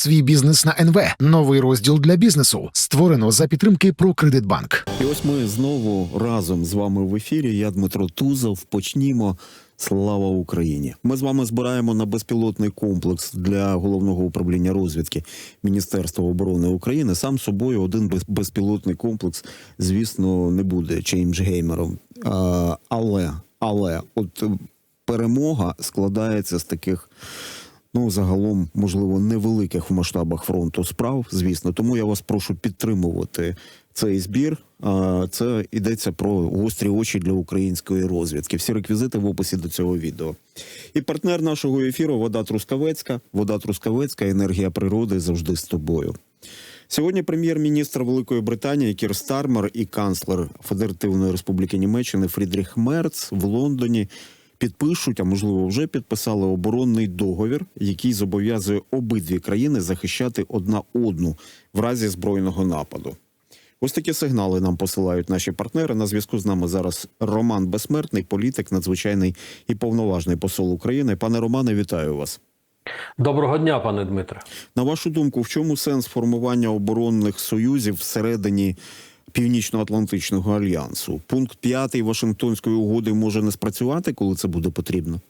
свій бізнес на НВ. Новий розділ для бізнесу створено за підтримки «Прокредитбанк». І ось ми знову разом з вами в ефірі. Я Дмитро Тузов. Почнімо. Слава Україні! Ми з вами збираємо на безпілотний комплекс для головного управління розвідки Міністерства оборони України. Сам собою один безпілотний комплекс, звісно, не буде чейнджгеймером. А, але, але, от перемога складається з таких. Ну, загалом, можливо, невеликих в масштабах фронту справ, звісно. Тому я вас прошу підтримувати цей збір. А, Це йдеться про гострі очі для української розвідки. Всі реквізити в описі до цього відео. І партнер нашого ефіру Вода Трускавецька. Вода Трускавецька, енергія природи завжди з тобою. Сьогодні прем'єр-міністр Великої Британії Кір Стармер і канцлер Федеративної Республіки Німеччини Фрідріх Мерц в Лондоні підпишуть, а можливо, вже підписали оборонний договір, який зобов'язує обидві країни захищати одна одну в разі збройного нападу. Ось такі сигнали нам посилають наші партнери. На зв'язку з нами зараз Роман Безсмертний, політик, надзвичайний і повноважний посол України. Пане Романе, вітаю вас. Доброго дня, пане Дмитре. На вашу думку, в чому сенс формування оборонних союзів всередині Північно-Атлантичного альянсу? Пункт 5 Вашингтонської угоди може не спрацювати, коли це буде потрібно?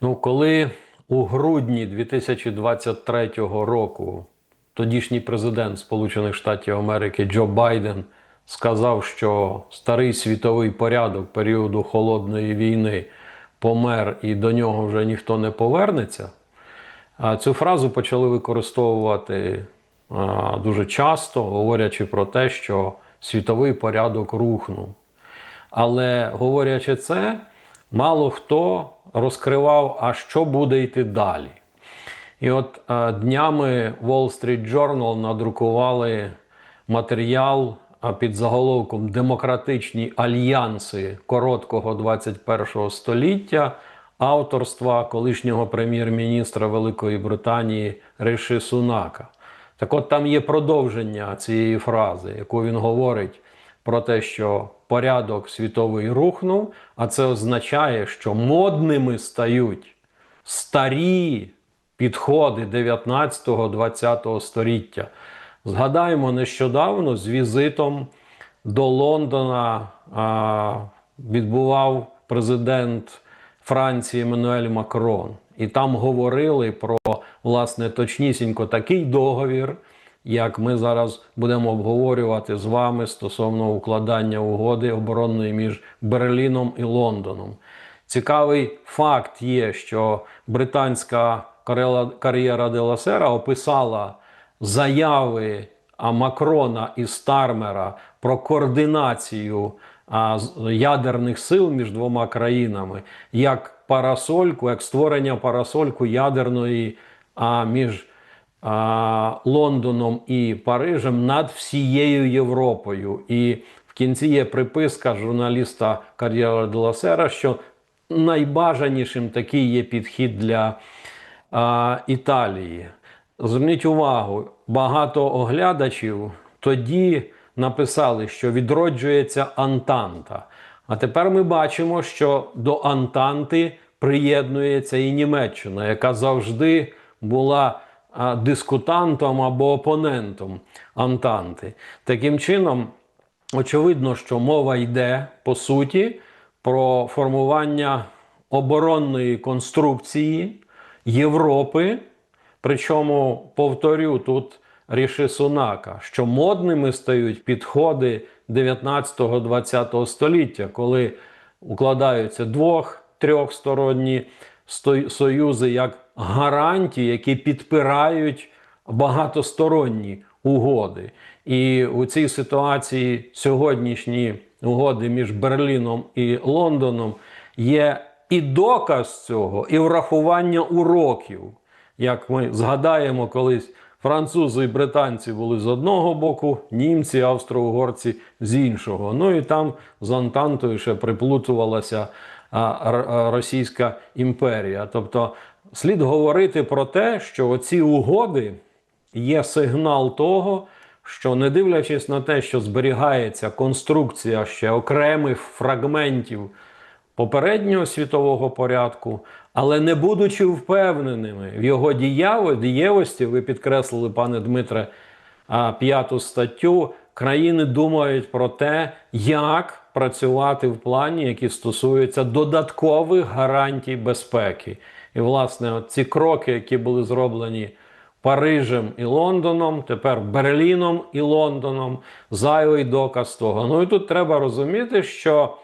Ну, коли у грудні 2023 року тодішній президент Сполучених Штатів Америки Джо Байден сказав, що старий світовий порядок періоду холодної війни помер і до нього вже ніхто не повернеться. А цю фразу почали використовувати дуже часто, говорячи про те, що світовий порядок рухнув. Але говорячи це, мало хто розкривав, а що буде йти далі. І от е, днями Wall Street Journal надрукували матеріал під заголовком Демократичні альянси короткого 21 століття авторства колишнього прем'єр-міністра Великої Британії Риші Сунака. Так от там є продовження цієї фрази, яку він говорить про те, що порядок світовий рухнув, а це означає, що модними стають старі підходи 19-20 століття. Згадаємо нещодавно з візитом до Лондона а, відбував президент Франції Еммануель Макрон. І там говорили про власне точнісінько такий договір, як ми зараз будемо обговорювати з вами стосовно укладання угоди оборонної між Берліном і Лондоном. Цікавий факт є, що британська кар'єра де Ласера описала заяви Макрона і Стармера про координацію ядерних сил між двома країнами як парасольку, як створення парасольку ядерної а, між а, Лондоном і Парижем над всією Європою. І в кінці є приписка журналіста Кар'єра де Ласера, що найбажанішим такий є підхід для а, Італії. Зверніть увагу, багато оглядачів тоді написали, що відроджується Антанта. А тепер ми бачимо, що до Антанти приєднується і Німеччина, яка завжди була дискутантом або опонентом Антанти. Таким чином, очевидно, що мова йде по суті про формування оборонної конструкції Європи. Причому повторю тут Ріші Сунака, що модними стають підходи 19-20 століття, коли укладаються двох трьохсторонні сто- союзи як гарантії, які підпирають багатосторонні угоди. І у цій ситуації сьогоднішні угоди між Берліном і Лондоном є і доказ цього, і врахування уроків. Як ми згадаємо, колись французи і британці були з одного боку, німці, австро-угорці з іншого. Ну і там з Антантою ще приплутувалася Російська імперія. Тобто слід говорити про те, що оці угоди є сигнал того, що не дивлячись на те, що зберігається конструкція ще окремих фрагментів попереднього світового порядку, Але не будучи впевненими в його діяво- дієвості, ви підкреслили, пане Дмитре, п'яту статтю, країни думають про те, як працювати в плані, які стосуються додаткових гарантій безпеки. І, власне, от ці кроки, які були зроблені Парижем і Лондоном, тепер Берліном і Лондоном, зайвий доказ того. Ну і тут треба розуміти, що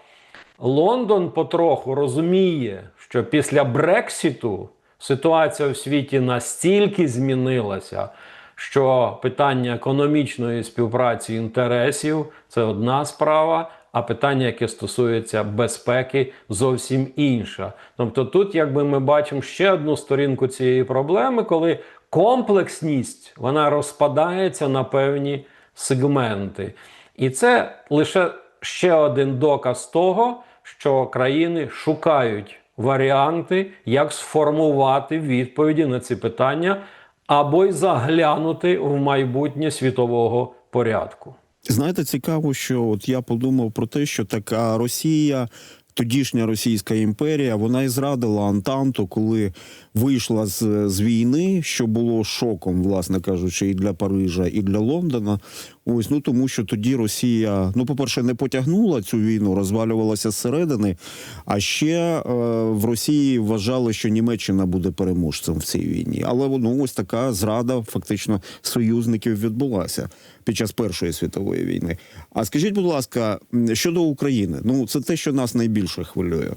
Лондон потроху розуміє, що після Брексіту ситуація в світі настільки змінилася, що питання економічної співпраці інтересів це одна справа, а питання, яке стосується безпеки, зовсім інша. Тобто, тут, якби ми бачимо ще одну сторінку цієї проблеми, коли комплексність вона розпадається на певні сегменти. І це лише ще один доказ того, що країни шукають варіанти, як сформувати відповіді на ці питання, або й заглянути в майбутнє світового порядку. Знаєте, цікаво, що от я подумав про те, що така Росія, тодішня Російська імперія, вона і зрадила Антанту, коли вийшла з, з війни, що було шоком, власне кажучи, і для Парижа, і для Лондона. Ось ну тому, що тоді Росія, ну, по-перше, не потягнула цю війну, розвалювалася зсередини. А ще е, в Росії вважали, що Німеччина буде переможцем в цій війні. Але ну, ось така зрада фактично союзників відбулася під час Першої світової війни. А скажіть, будь ласка, щодо України, ну це те, що нас найбільше хвилює.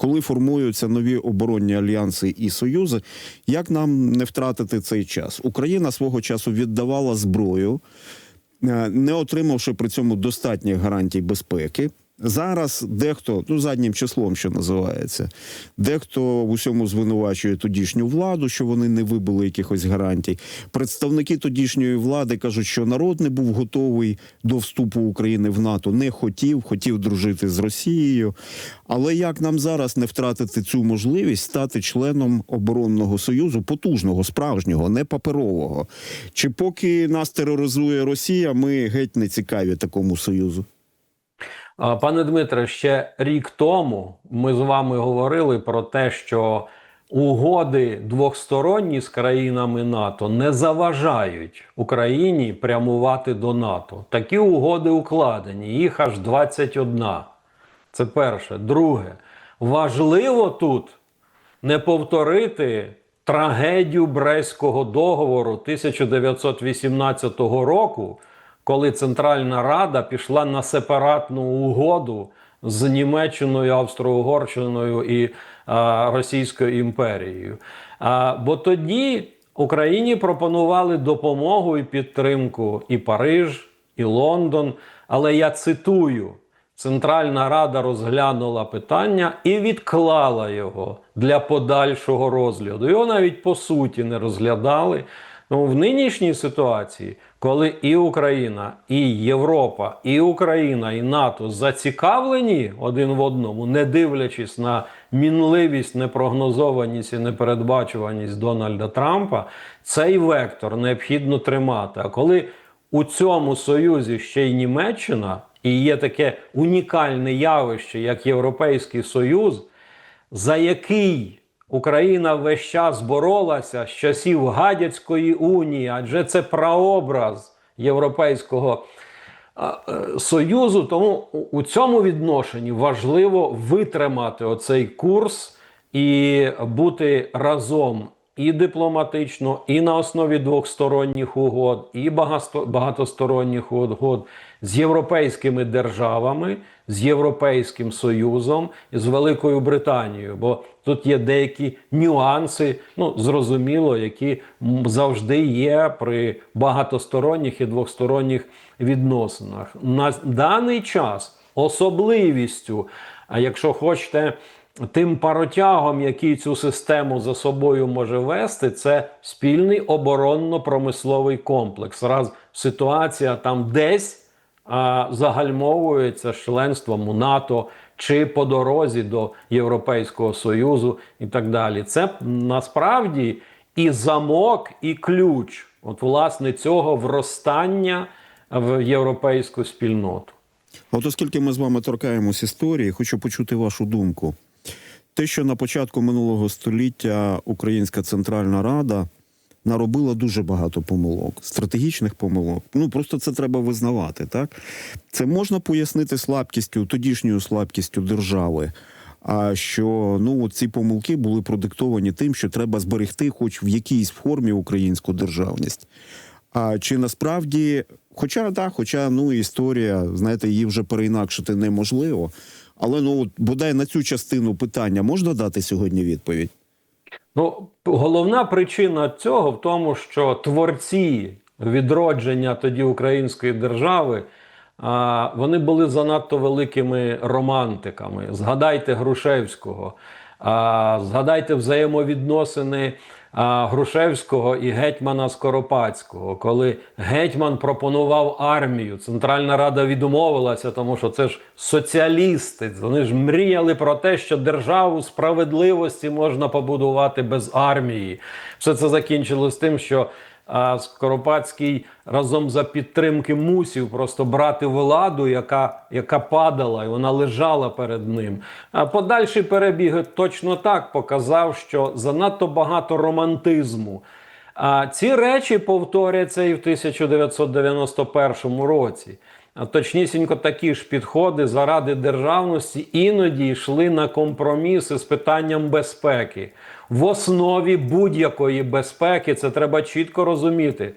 Коли формуються нові оборонні альянси і союзи, як нам не втратити цей час? Україна свого часу віддавала зброю, е, не отримавши при цьому достатніх гарантій безпеки. Зараз дехто, ну заднім числом, що називається, дехто в усьому звинувачує тодішню владу, що вони не вибили якихось гарантій. Представники тодішньої влади кажуть, що народ не був готовий до вступу України в НАТО, не хотів, хотів дружити з Росією. Але як нам зараз не втратити цю можливість стати членом оборонного союзу, потужного, справжнього, не паперового? Чи поки нас тероризує Росія, ми геть не цікаві такому союзу? Пане Дмитре, ще рік тому ми з вами говорили про те, що угоди двосторонні з країнами НАТО не заважають Україні прямувати до НАТО. Такі угоди укладені, їх аж 21. Це перше. Друге, важливо тут не повторити трагедію Брестського договору 1918 року, коли Центральна Рада пішла на сепаратну угоду з Німеччиною, Австро-Угорщиною і а, Російською імперією. А, бо тоді Україні пропонували допомогу і підтримку і Париж, і Лондон. Але я цитую. Центральна Рада розглянула питання і відклала його для подальшого розгляду. Його навіть по суті не розглядали. Ну, в нинішній ситуації, коли і Україна, і Європа, і Україна, і НАТО зацікавлені один в одному, не дивлячись на мінливість, непрогнозованість і непередбачуваність Дональда Трампа, цей вектор необхідно тримати. А коли у цьому союзі ще й Німеччина, і є таке унікальне явище, як Європейський Союз, за який Україна весь час боролася з часів Гадяцької унії, адже це прообраз Європейського е, Союзу. Тому у- у цьому відношенні важливо витримати оцей курс і бути разом і дипломатично, і на основі двосторонніх угод, і багатосторонніх угод з європейськими державами, з Європейським Союзом і з Великою Британією. Бо тут є деякі нюанси, ну зрозуміло, які завжди є при багатосторонніх і двосторонніх відносинах. На даний час особливістю, а якщо хочете. Тим паротягом, який цю систему за собою може вести, це спільний оборонно-промисловий комплекс. Раз ситуація там десь а, загальмовується членством у НАТО чи по дорозі до Європейського Союзу і так далі. Це насправді і замок, і ключ, от власне цього вростання в європейську спільноту. От оскільки ми з вами торкаємось історії, хочу почути вашу думку. Те, що на початку минулого століття Українська Центральна Рада наробила дуже багато помилок, стратегічних помилок. Ну просто це треба визнавати. Так це можна пояснити слабкістю, тодішньою слабкістю держави. А що ну ці помилки були продиктовані тим, що треба зберегти, хоч в якійсь формі українську державність. А чи насправді, хоча да, хоча ну історія, знаєте, її вже переінакшити неможливо. Але ну от бодай на цю частину питання можна дати сьогодні відповідь? Ну, головна причина цього в тому, що творці відродження тоді української держави. Вони були занадто великими романтиками. Згадайте Грушевського, згадайте взаємовідносини Грушевського і гетьмана Скоропадського, коли гетьман пропонував армію. Центральна Рада відмовилася, тому що це ж соціалісти. Вони ж мріяли про те, що державу справедливості можна побудувати без армії. Все це закінчилось тим, що а Скоропадський разом за підтримки мусів просто брати владу, яка, яка падала, і вона лежала перед ним. А подальший перебіг точно так показав, що занадто багато романтизму. А ці речі повторяться і в 1991 році. Точнісінько такі ж підходи заради державності іноді йшли на компроміси з питанням безпеки. В основі будь-якої безпеки це треба чітко розуміти.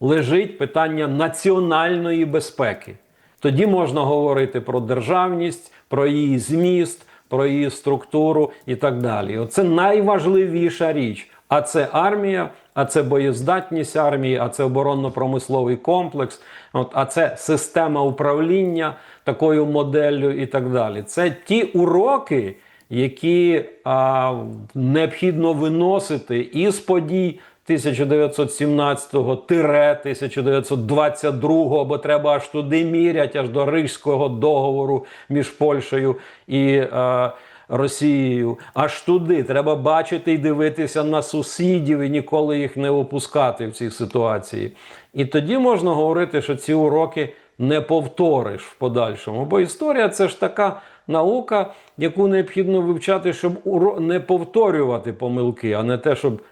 Лежить питання національної безпеки. Тоді можна говорити про державність, про її зміст, про її структуру і так далі. Оце найважливіша річ. А це армія, а це боєздатність армії, а це оборонно-промисловий комплекс, от, а це система управління такою моделлю і так далі. Це ті уроки, які а, необхідно виносити із подій 1917-1922, бо треба аж туди мірять, аж до Рижського договору між Польщею і е, Росією. Аж туди треба бачити і дивитися на сусідів і ніколи їх не опускати в цій ситуації. І тоді можна говорити, що ці уроки не повториш в подальшому. Бо історія це ж така наука, яку необхідно вивчати, щоб не повторювати помилки, а не те, щоб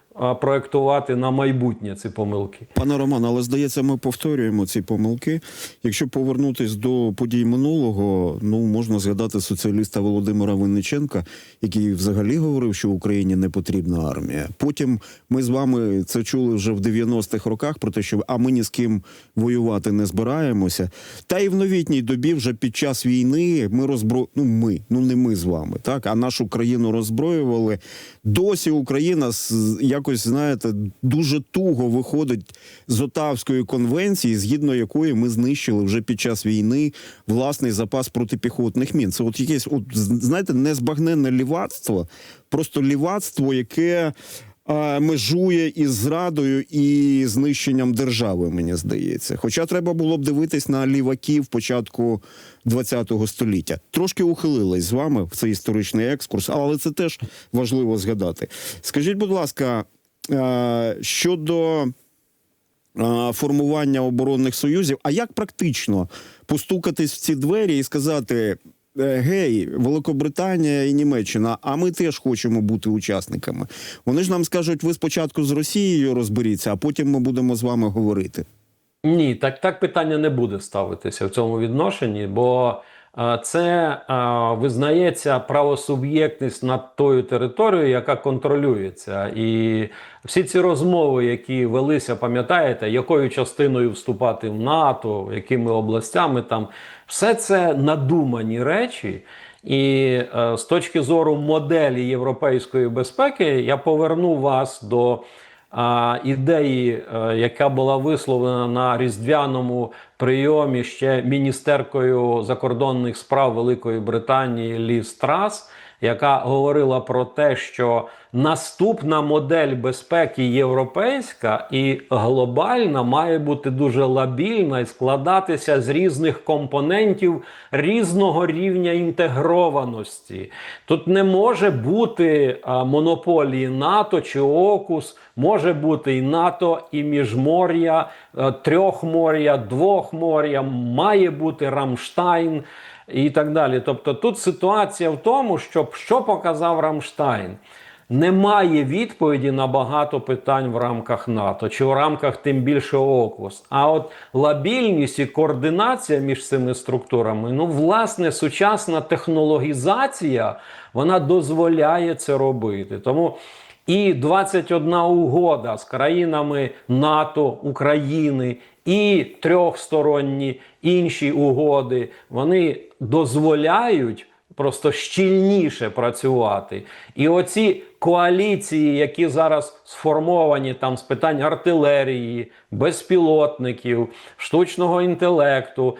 проектувати на майбутнє ці помилки. Пане Роман, але здається, ми повторюємо ці помилки. Якщо повернутись до подій минулого, ну можна згадати соціаліста Володимира Винниченка, який взагалі говорив, що Україні не потрібна армія. Потім ми з вами це чули вже в 90-х роках про те, що а ми ні з ким воювати не збираємося. Та і в новітній добі, вже під час війни, ми розбро... ну ми, ну не ми з вами, так а нашу країну роззброювали. Досі Україна з- якось знаєте дуже туго виходить з Отавської конвенції, згідно якої ми знищили вже під час війни власний запас протипіхотних мін. Це от якесь, от знаєте, незбагненне лівацтво, просто лівацтво, яке. Межує із зрадою і знищенням держави, мені здається. Хоча треба було б дивитись на ліваків початку ХХ століття. Трошки ухилились з вами в цей історичний екскурс, але це теж важливо згадати. Скажіть, будь ласка, е, щодо е, формування оборонних союзів, а як практично постукатись в ці двері і сказати: Гей, Великобританія і Німеччина, а ми теж хочемо бути учасниками. Вони ж нам скажуть, ви спочатку з Росією розберіться, а потім ми будемо з вами говорити. Ні, так, так питання не буде ставитися в цьому відношенні, бо е, це визнається правосуб'єктність над тою територією, яка контролюється. І всі ці розмови, які велися, пам'ятаєте, якою частиною вступати в НАТО, якими областями там, все це надумані речі. І е, з точки зору моделі європейської безпеки, я поверну вас до ідеї, е, яка була висловлена на різдвяному прийомі ще міністеркою закордонних справ Великої Британії Ліз Трас, яка говорила про те, що наступна модель безпеки європейська і глобальна має бути дуже лабільна і складатися з різних компонентів різного рівня інтегрованості. Тут не може бути монополії НАТО чи ОКУС, може бути і НАТО, і міжмор'я, трьохмор'я, двохмор'я, має бути Рамштайн і так далі. Тобто тут ситуація в тому, що що показав Рамштайн. Немає відповіді на багато питань в рамках НАТО чи в рамках тим більше ОКУС. А от лабільність і координація між цими структурами, ну, власне, сучасна технологізація вона дозволяє це робити. Тому і 21 угода з країнами НАТО, України і трьохсторонні інші угоди, вони дозволяють просто щільніше працювати. І оці коаліції, які зараз сформовані там з питань артилерії, безпілотників, штучного інтелекту,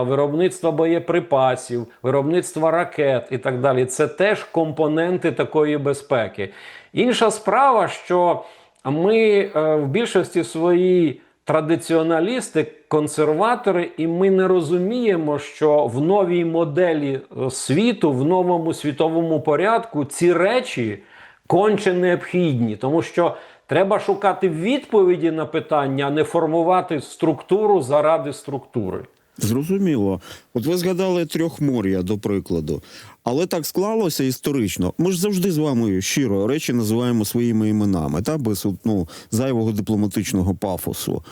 виробництва боєприпасів, виробництва ракет і так далі, це теж компоненти такої безпеки. Інша справа, що ми е, в більшості своїй традиціоналісти, консерватори, і ми не розуміємо, що в новій моделі е, світу, в новому світовому порядку ці речі конче необхідні, тому що треба шукати відповіді на питання, а не формувати структуру заради структури. Зрозуміло. От ви згадали трьохмор'я, до прикладу. Але так склалося історично. Ми ж завжди з вами щиро речі називаємо своїми іменами, та без ну, зайвого дипломатичного пафосу.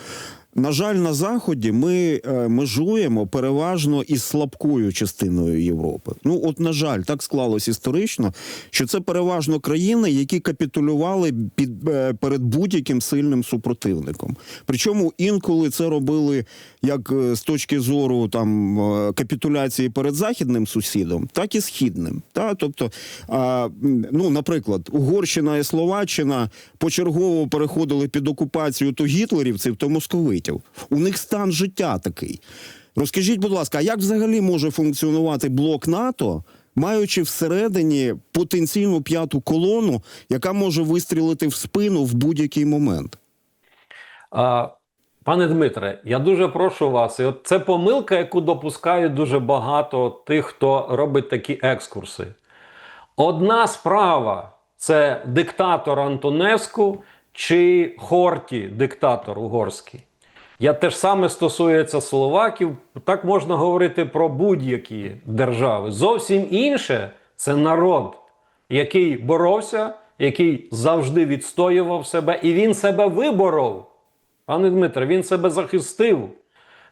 На жаль, на заході ми е, межуємо переважно із слабкою частиною Європи. Ну, от, на жаль, так склалось історично, що це переважно країни, які капітулювали під е, перед будь-яким сильним супротивником. Причому інколи це робили як е, з точки зору там капітуляції перед західним сусідом, так і східним. Та тобто, ну, наприклад, Угорщина і Словаччина почергово переходили під окупацію то гітлерівців, то московитів. У них стан життя такий. Розкажіть, будь ласка, а як взагалі може функціонувати блок НАТО, маючи всередині потенційну п'яту колону, яка може вистрілити в спину в будь-який момент? А, пане Дмитре, я дуже прошу вас, і от це помилка, яку допускають дуже багато тих, хто робить такі екскурси. Одна справа це диктатор Антонеску чи Хорті, диктатор угорський. Я теж саме стосується словаків. Так можна говорити про будь-які держави. Зовсім інше це народ, який боровся, який завжди відстоював себе, і він себе виборов. Пане Дмитре, він себе захистив.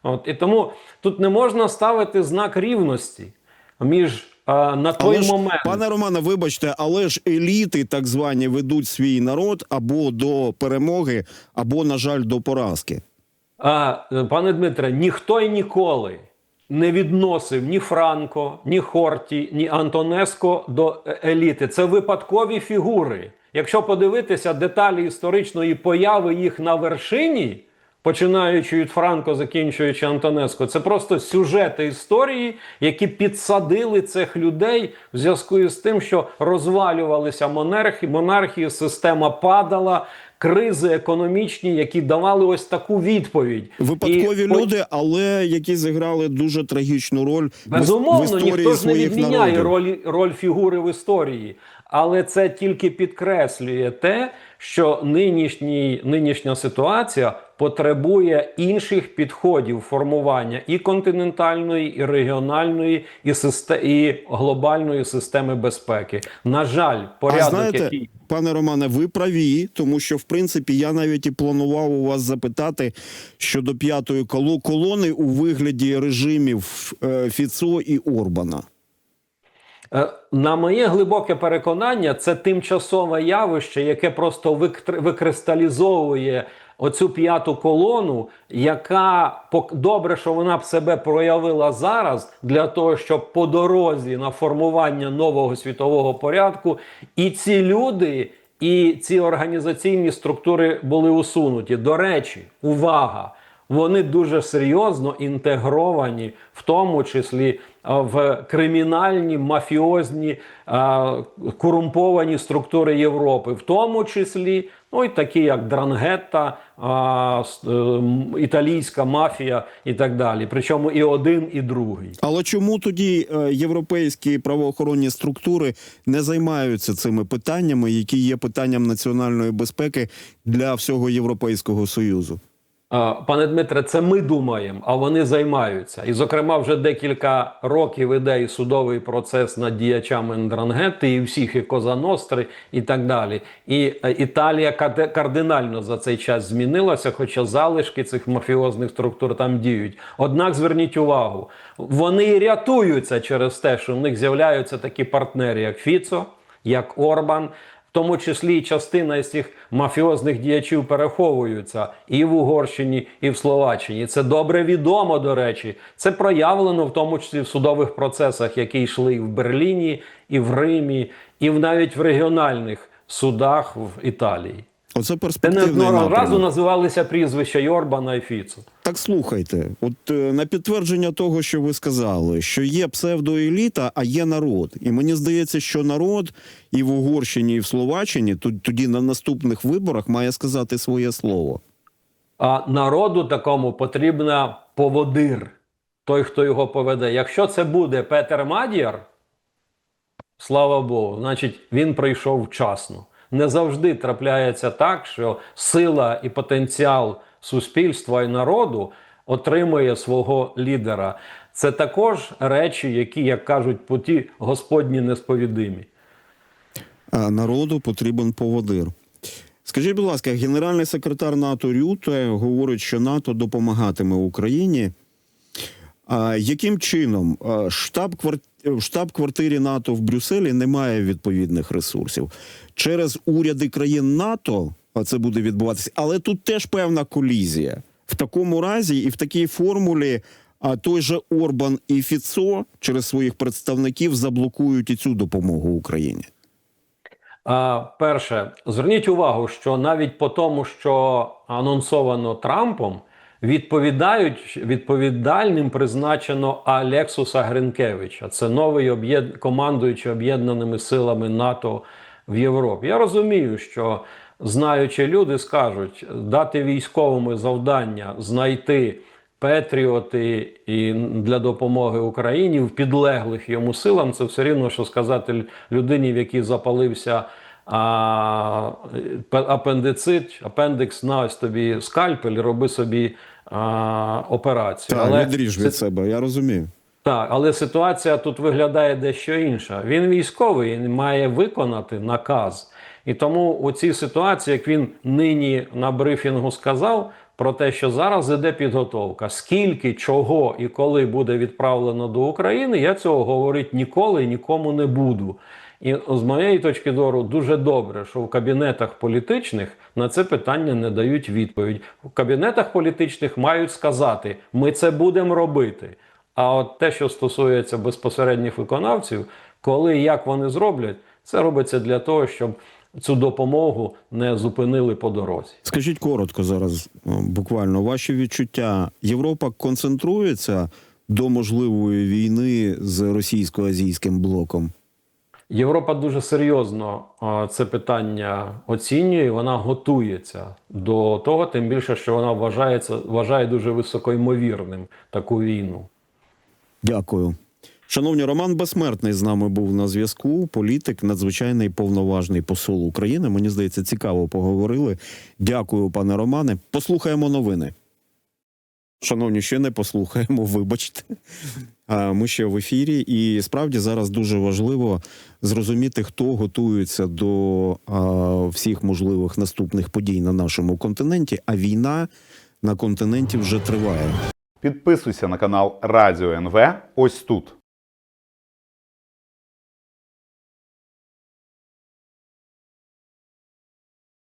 От, і тому тут не можна ставити знак рівності між а, на той Але ж, момент. пане Романе, вибачте, але ж еліти так звані ведуть свій народ або до перемоги, або, на жаль, до поразки. А, е, пане Дмитре, ніхто і ніколи не відносив ні Франко, ні Хорті, ні Антонеско до е, еліти. Це випадкові фігури. Якщо подивитися деталі історичної появи їх на вершині, починаючи від Франко, закінчуючи Антонеско, це просто сюжети історії, які підсадили цих людей в зв'язку із тим, що розвалювалися монархії, монархії, система падала. Кризи економічні, які давали ось таку відповідь, Випадкові І люди, але які зіграли дуже трагічну роль безумовно. в історії ніхто ж не відміняє роль, роль фігури в історії, але це тільки підкреслює те, що нинішній, нинішня ситуація потребує інших підходів формування і континентальної, і регіональної, і, систе- і глобальної системи безпеки. На жаль, порядок, а знаєте, який пане Романе, ви праві, тому що в принципі я навіть і планував у вас запитати щодо п'ятої коло- колони у вигляді режимів е, Фіцо і Орбана. Е, На моє глибоке переконання, це тимчасове явище, яке просто викр- викристалізовує оцю п'яту колону, яка добре, що вона б себе проявила зараз для того, щоб по дорозі на формування нового світового порядку і ці люди, і ці організаційні структури були усунуті. До речі, увага! Вони дуже серйозно інтегровані, в тому числі в кримінальні, мафіозні, корумповані структури Європи, в тому числі, ну і такі як Дрангетта, е, італійська мафія і так далі. Причому і один, і другий. Але чому тоді е, європейські правоохоронні структури не займаються цими питаннями, які є питанням національної безпеки для всього Європейського союзу? Пане Дмитре, це ми думаємо, а вони займаються. І, зокрема, вже декілька років іде і судовий процес над діячами Ндрангети, і всіх, і Коза Ностри, і так далі. І е, Італія кардинально за цей час змінилася, хоча залишки цих мафіозних структур там діють. Однак зверніть увагу, вони рятуються через те, що в них з'являються такі партнери, як Фіцо, як Орбан. Тому числі частина із цих мафіозних діячів переховуються і в Угорщині, і в Словаччині. Це добре відомо, до речі. Це проявлено в тому числі в судових процесах, які йшли і в Берліні, і в Римі, і навіть в регіональних судах в Італії. Оце Це не перспективний одного разу називалися прізвища Йорбана і Фіцу. Так слухайте, от е, на підтвердження того, що ви сказали, що є псевдоеліта, а є народ. І мені здається, що народ і в Угорщині, і в Словаччині тоді на наступних виборах має сказати своє слово. А народу такому потрібна поводир, той, хто його поведе. Якщо це буде Петер Мадіар, слава Богу, значить він прийшов вчасно. Не завжди трапляється так, що сила і потенціал суспільства і народу отримує свого лідера. Це також речі, які, як кажуть, путі Господні несповідимі. А народу потрібен поводир. Скажіть, будь ласка, генеральний секретар НАТО Рюте говорить, що НАТО допомагатиме Україні. А яким чином штаб в штаб-квартирі НАТО в Брюсселі немає відповідних ресурсів через уряди країн НАТО? Це буде відбуватися, але тут теж певна колізія. В такому разі і в такій формулі а той же Орбан і Фіцо через своїх представників заблокують і цю допомогу Україні. А, перше, зверніть увагу, що навіть по тому, що анонсовано Трампом, відповідають відповідальним призначено Алексуса Гринкевича. Це новий об'єд... командуючий об'єднаними силами НАТО в Європі. Я розумію, що знаючі люди скажуть дати військовому завдання знайти. Петріоти і для допомоги Україні в підлеглих йому силам це все рівно, що сказати людині, в якій запалився а, апендицит, апендикс, на ось тобі скальпель, роби собі а, операцію. Так, відріж це- себе, я розумію. так, але ситуація тут виглядає дещо інша. Він військовий, він має виконати наказ. І тому у цій ситуації, як він нині на брифінгу сказав, про те, що зараз іде підготовка, скільки, чого і коли буде відправлено до України, я цього говорити ніколи і нікому не буду. І з моєї точки зору дуже добре, що в кабінетах політичних на це питання не дають відповідь. В кабінетах політичних мають сказати: ми це будемо робити. А от те, що стосується безпосередніх виконавців, коли і як вони зроблять, це робиться для того, щоб цю допомогу не зупинили по дорозі. Скажіть коротко зараз, буквально ваші відчуття. Європа концентрується до можливої війни з російсько-азійським блоком. Європа дуже серйозно це питання оцінює. Вона готується до того, тим більше, що вона вважається вважає дуже високоймовірним таку війну. Дякую. Шановні, Роман Безсмертний з нами був на зв'язку. Політик, надзвичайний повноважний посол України. Мені здається, цікаво поговорили. Дякую, пане Романе. Послухаємо новини. Шановні, ще не послухаємо, вибачте. А, Ми ще в ефірі, і справді зараз дуже важливо зрозуміти, хто готується до всіх можливих наступних подій на нашому континенті. А війна на континенті вже триває. Підписуйся на канал Радіо НВ ось тут.